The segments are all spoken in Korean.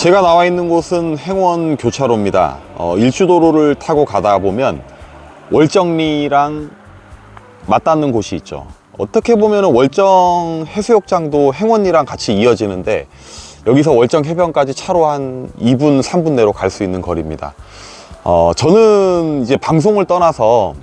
제가 나와 있는 곳은 행원 교차로입니다. 어, 일주도로를 타고 가다 보면 월정리랑 맞닿는 곳이 있죠. 어떻게 보면 월정 해수욕장도 행원리랑 같이 이어지는데 여기서 월정 해변까지 차로 한 2분, 3분 내로 갈 수 있는 거리입니다. 어, 저는 이제 방송을 떠나서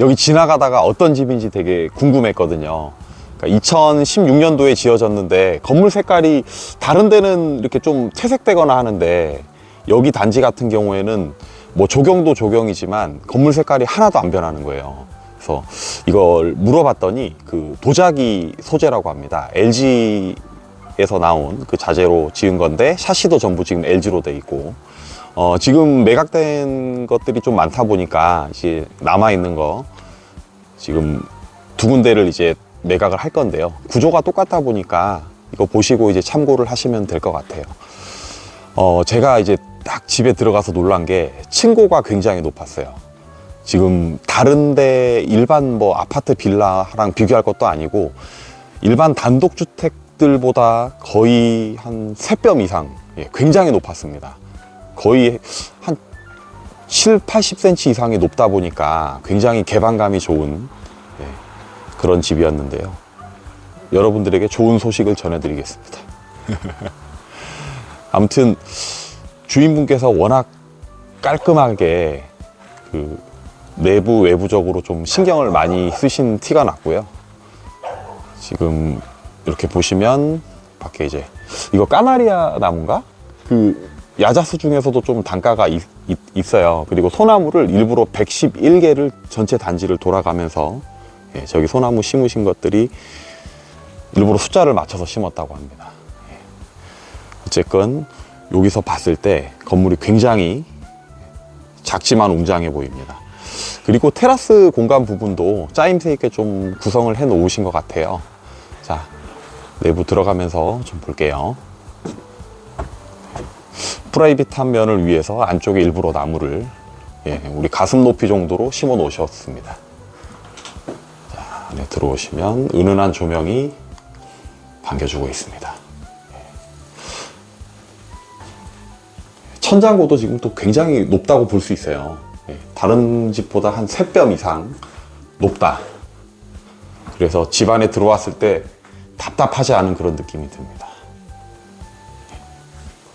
여기 지나가다가 어떤 집인지 되게 궁금했거든요. 그러니까 2016년도에 지어졌는데 건물 색깔이 다른 데는 이렇게 좀 퇴색되거나 하는데 여기 단지 같은 경우에는 뭐 조경도 조경이지만 건물 색깔이 하나도 안 변하는 거예요. 그래서 이걸 물어봤더니 그 도자기 소재라고 합니다. LG에서 나온 그 자재로 지은 건데 샤시도 전부 지금 LG로 돼 있고 어, 지금 매각된 것들이 좀 많다 보니까 이제 남아 있는 거 지금 두 군데를 이제 매각을 할 건데요. 구조가 똑같다 보니까 이거 보시고 이제 참고를 하시면 될 것 같아요. 어, 제가 이제 딱 집에 들어가서 놀란 게 층고가 굉장히 높았어요. 지금 다른데 일반 뭐 아파트 빌라랑 비교할 것도 아니고 일반 단독주택들보다 거의 한세뼘 이상 예, 굉장히 높았습니다. 거의 한 7, 80cm 이상이 높다 보니까 굉장히 개방감이 좋은 예, 그런 집이었는데요. 여러분들에게 좋은 소식을 전해드리겠습니다. 아무튼 주인분께서 워낙 깔끔하게 그 내부 외부적으로 좀 신경을 많이 쓰신 티가 났고요. 지금 이렇게 보시면 밖에 이제 이거 까나리아 나무인가? 그 야자수 중에서도 좀 단가가 있, 어요 그리고 소나무를 일부러 111개를 전체 단지를 돌아가면서 예, 저기 소나무 심으신 것들이 일부러 숫자를 맞춰서 심었다고 합니다. 예. 어쨌건 여기서 봤을 때 건물이 굉장히 작지만 웅장해 보입니다. 그리고 테라스 공간 부분도 짜임새 있게 좀 구성을 해 놓으신 것 같아요. 자, 내부 들어가면서 좀 볼게요. 프라이빗한 면을 위해서 안쪽에 일부러 나무를 예, 우리 가슴 높이 정도로 심어 놓으셨습니다. 자, 안에 들어오시면 은은한 조명이 반겨주고 있습니다. 예. 천장고도 지금 또 굉장히 높다고 볼 수 있어요. 예, 다른 집보다 한 3뼘 이상 높다. 그래서 집 안에 들어왔을 때 답답하지 않은 그런 느낌이 듭니다.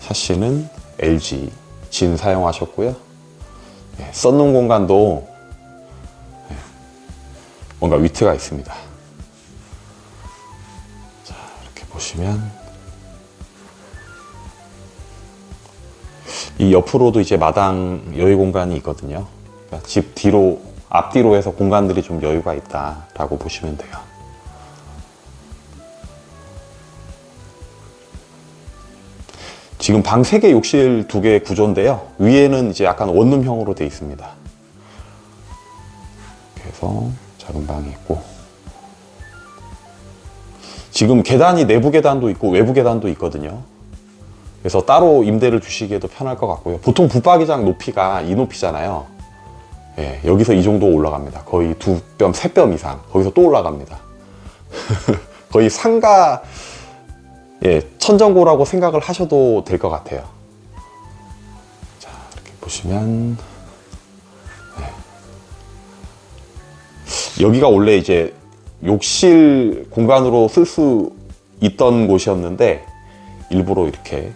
샤시는 LG 진 사용하셨고요. 예, 썬룸 공간도 예, 뭔가 위트가 있습니다. 자, 이렇게 보시면 이 옆으로도 이제 마당 여유 공간이 있거든요. 그러니까 집 뒤로 앞뒤로 해서 공간들이 좀 여유가 있다라고 보시면 돼요. 지금 방 3개, 욕실 2개 구조인데요. 위에는 이제 약간 원룸형으로 되어 있습니다. 그래서 작은 방이 있고. 지금 계단이 내부 계단도 있고 외부 계단도 있거든요. 그래서 따로 임대를 주시기에도 편할 것 같고요. 보통 붙박이장 높이가 이 높이잖아요. 예, 여기서 이 정도 올라갑니다. 거의 두 뼘, 세 뼘 이상. 거기서 또 올라갑니다. 거의 상가, 예, 천정고라고 생각을 하셔도 될 것 같아요. 자, 이렇게 보시면, 여기가 원래 이제 욕실 공간으로 쓸 수 있던 곳이었는데, 일부러 이렇게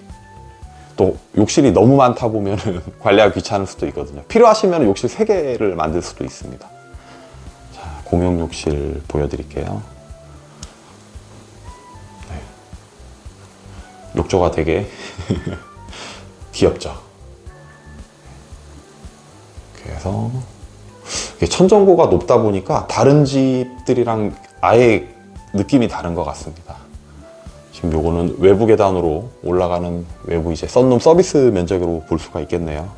또 욕실이 너무 많다 보면 관리하기 귀찮을 수도 있거든요. 필요하시면 욕실 3개를 만들 수도 있습니다. 자, 공용 욕실 보여드릴게요. 욕조가 되게 귀엽죠. 그래서 이게 천정고가 높다 보니까 다른 집들이랑 아예 느낌이 다른 것 같습니다. 지금 요거는 외부 계단으로 올라가는 외부 이제 썬룸 서비스 면적으로 볼 수가 있겠네요.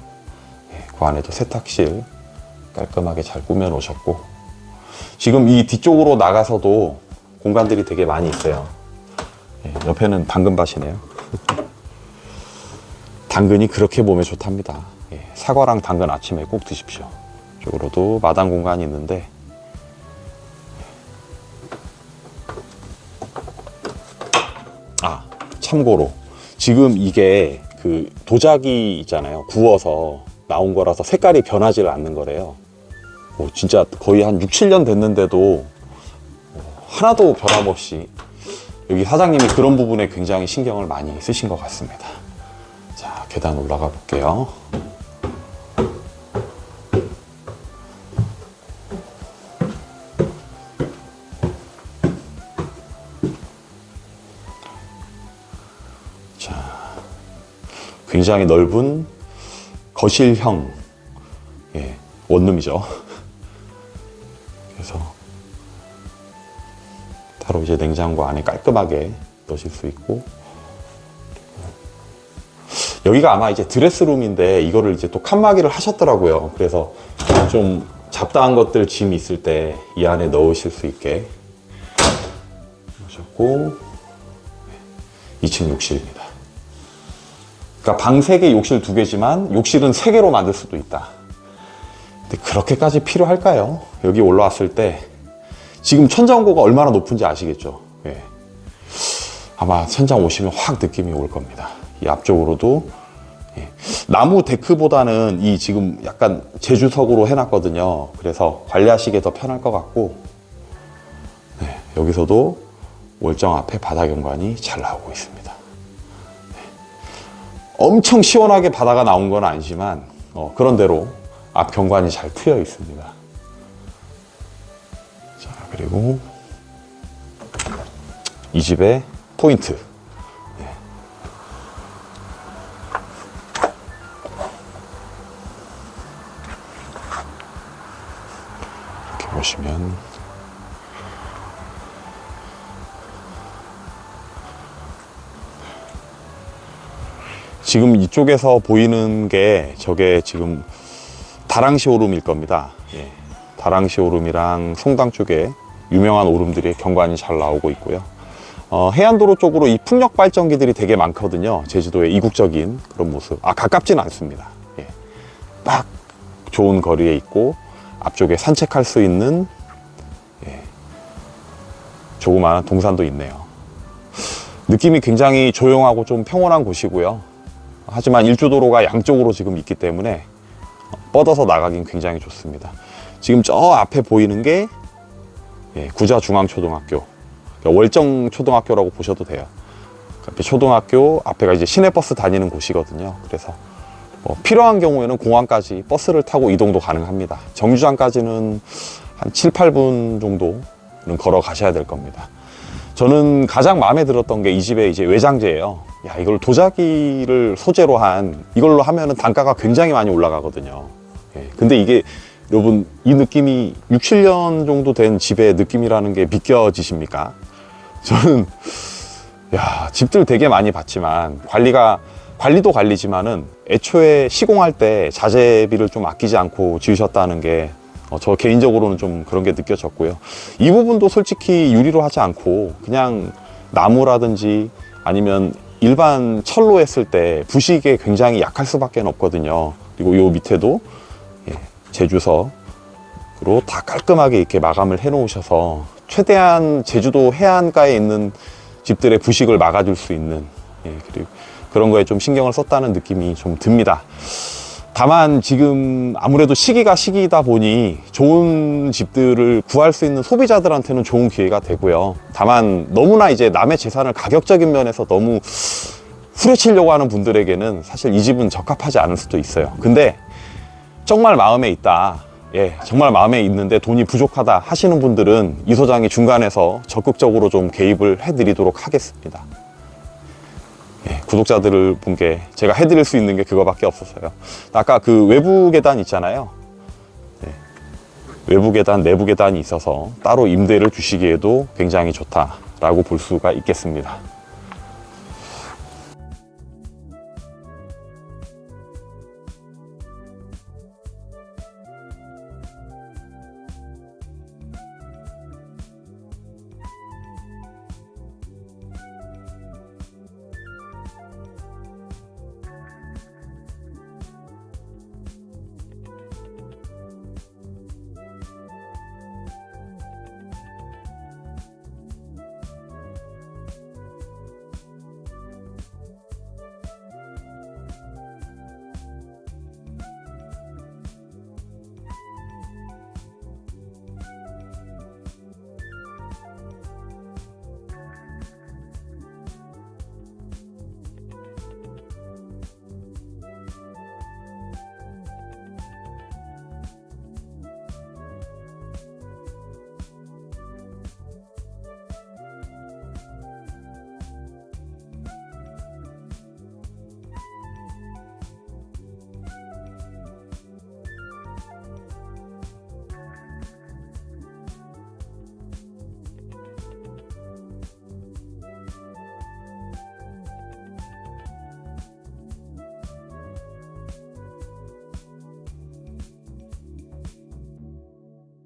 예, 그 안에도 세탁실 깔끔하게 잘 꾸며 놓으셨고 지금 이 뒤쪽으로 나가서도 공간들이 되게 많이 있어요. 예, 옆에는 당근밭이네요. 당근이 그렇게 몸에 좋답니다. 예, 사과랑 당근 아침에 꼭 드십시오. 이쪽으로도 마당 공간이 있는데 아 참고로 지금 이게 그 도자기 있잖아요. 구워서 나온 거라서 색깔이 변하지 않는 거래요. 어, 진짜 거의 한 6, 7년 됐는데도 어, 하나도 변함없이 여기 사장님이 그런 부분에 굉장히 신경을 많이 쓰신 것 같습니다. 자, 계단 올라가 볼게요. 굉장히 넓은 거실형 예, 원룸이죠. 그래서 따로 이제 냉장고 안에 깔끔하게 넣으실 수 있고 여기가 아마 이제 드레스룸인데 이거를 이제 또 칸막이를 하셨더라고요. 그래서 좀 잡다한 것들 짐 있을 때 이 안에 넣으실 수 있게 하셨고 2층 욕실입니다. 그러니까 방 3개, 욕실 2개지만 욕실은 3개로 만들 수도 있다. 근데 그렇게까지 필요할까요? 여기 올라왔을 때 지금 천장고가 얼마나 높은지 아시겠죠? 예. 아마 천장 오시면 확 느낌이 올 겁니다. 이 앞쪽으로도 예. 나무 데크보다는 이 지금 약간 제주석으로 해놨거든요. 그래서 관리하시기에 더 편할 것 같고 네, 여기서도 월정 앞에 바닥 연관이 잘 나오고 있습니다. 엄청 시원하게 바다가 나온 건 아니지만 어, 그런 대로 앞 경관이 잘 트여 있습니다. 자 그리고 이 집의 포인트. 네. 이렇게 보시면 지금 이쪽에서 보이는 게 저게 지금 다랑시 오름일 겁니다. 예. 다랑시 오름이랑 송당 쪽에 유명한 오름들이 경관이 잘 나오고 있고요. 어, 해안도로 쪽으로 이 풍력 발전기들이 되게 많거든요. 제주도의 이국적인 그런 모습. 아, 가깝지는 않습니다. 예. 딱 좋은 거리에 있고 앞쪽에 산책할 수 있는 예. 조그마한 동산도 있네요. 느낌이 굉장히 조용하고 좀 평온한 곳이고요. 하지만 일주도로가 양쪽으로 지금 있기 때문에 뻗어서 나가긴 굉장히 좋습니다. 지금 저 앞에 보이는 게 예, 구자중앙초등학교, 그러니까 월정초등학교라고 보셔도 돼요. 앞에 초등학교 앞에가 이제 시내버스 다니는 곳이거든요. 그래서 뭐 필요한 경우에는 공항까지 버스를 타고 이동도 가능합니다. 정류장까지는 한 7, 8분 정도는 걸어 가셔야 될 겁니다. 저는 가장 마음에 들었던 게 이 집의 이제 외장재예요. 야, 이걸 도자기를 소재로 한 이걸로 하면은 단가가 굉장히 많이 올라가거든요. 예, 근데 이게 여러분 이 느낌이 6, 7년 정도 된 집의 느낌이라는 게 믿겨지십니까? 저는 야, 집들 되게 많이 봤지만 관리가 관리도 관리지만은 애초에 시공할 때 자재비를 좀 아끼지 않고 지으셨다는 게 어, 저 개인적으로는 좀 그런 게 느껴졌고요. 이 부분도 솔직히 유리로 하지 않고 그냥 나무라든지 아니면 일반 철로 했을 때 부식에 굉장히 약할 수밖에 없거든요. 그리고 요 밑에도 예, 제주석으로 다 깔끔하게 이렇게 마감을 해 놓으셔서 최대한 제주도 해안가에 있는 집들의 부식을 막아줄 수 있는 예, 그리고 그런 거에 좀 신경을 썼다는 느낌이 좀 듭니다. 다만 지금 아무래도 시기가 시기이다 보니 좋은 집들을 구할 수 있는 소비자들한테는 좋은 기회가 되고요. 다만 너무나 이제 남의 재산을 가격적인 면에서 너무 후려치려고 하는 분들에게는 사실 이 집은 적합하지 않을 수도 있어요. 근데 정말 마음에 있다. 예, 정말 마음에 있는데 돈이 부족하다 하시는 분들은 이 소장이 중간에서 적극적으로 좀 개입을 해드리도록 하겠습니다. 예, 구독자들을 본 게 제가 해드릴 수 있는 게 그거밖에 없었어요. 아까 그 외부 계단 있잖아요. 예, 외부 계단, 내부 계단이 있어서 따로 임대를 주시기에도 굉장히 좋다라고 볼 수가 있겠습니다.